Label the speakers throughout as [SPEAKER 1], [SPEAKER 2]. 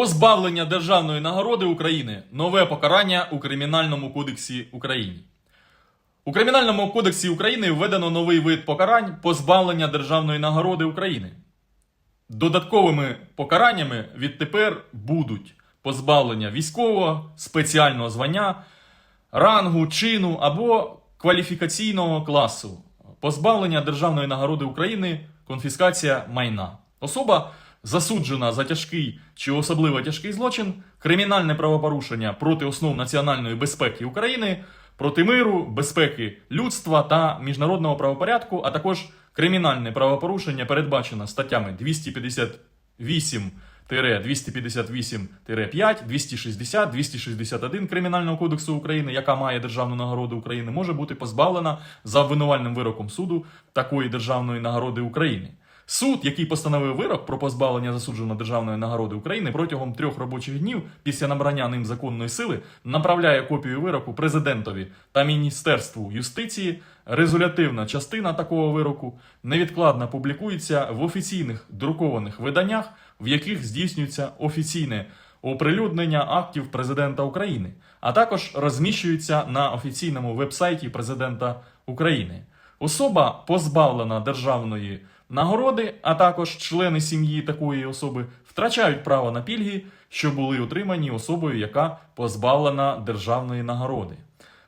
[SPEAKER 1] Позбавлення державної нагороди України нове покарання у Кримінальному кодексі України. У Кримінальному кодексі України введено новий вид покарань позбавлення державної нагороди України. Додатковими покараннями відтепер будуть позбавлення військового, спеціального звання, рангу, чину або кваліфікаційного класу, позбавлення державної нагороди України, конфіскація майна. Особа засуджена за тяжкий чи особливо тяжкий злочин, кримінальне правопорушення проти основ національної безпеки України, проти миру, безпеки людства та міжнародного правопорядку, а також кримінальне правопорушення передбачено статтями 258 258-5, 260, 261 Кримінального кодексу України, яка має державну нагороду України, може бути позбавлена за обвинувальним вироком суду такої державної нагороди України. Суд, який постановив вирок про позбавлення засудженого державної нагороди України протягом трьох робочих днів після набрання ним законної сили, направляє копію вироку президентові та Міністерству юстиції. Резолютивна частина такого вироку невідкладно публікується в офіційних друкованих виданнях, в яких здійснюється офіційне оприлюднення актів президента України, а також розміщується на офіційному вебсайті президента України. Особа позбавлена державної нагороди, а також члени сім'ї такої особи втрачають право на пільги, що були отримані особою, яка позбавлена державної нагороди.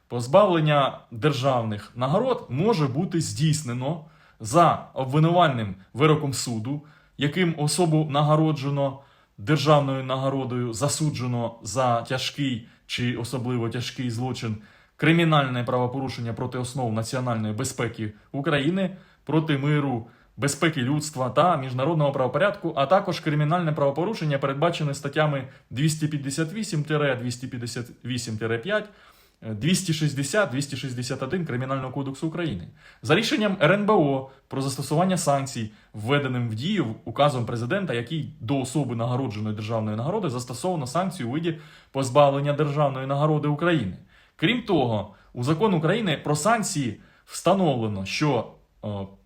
[SPEAKER 1] Позбавлення державних нагород може бути здійснено за обвинувальним вироком суду, яким особу нагороджено державною нагородою, засуджено за тяжкий чи особливо тяжкий злочин, кримінальне правопорушення проти основ національної безпеки України, проти миру, безпеки людства та міжнародного правопорядку, а також кримінальне правопорушення, передбачене статтями 258-258-5. 260-261 Кримінального кодексу України за рішенням РНБО про застосування санкцій, введеним в дію указом президента, який до особи нагородженої державної нагороди застосовано санкцію у виді позбавлення державної нагороди України. Крім того, у закон України про санкції встановлено, що е,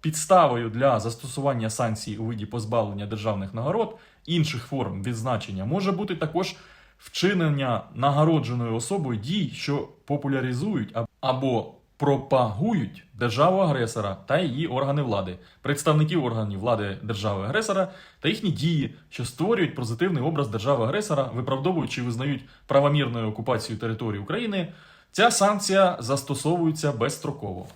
[SPEAKER 1] підставою для застосування санкцій у виді позбавлення державних нагород інших форм відзначення може бути також вчинення нагородженою особою дій, що популяризують або пропагують державу агресора та її органи влади, представників органів влади держави агресора та їхні дії, що створюють позитивний образ держави агресора, виправдовують чи визнають правомірною окупацію території України. Ця санкція застосовується безстроково.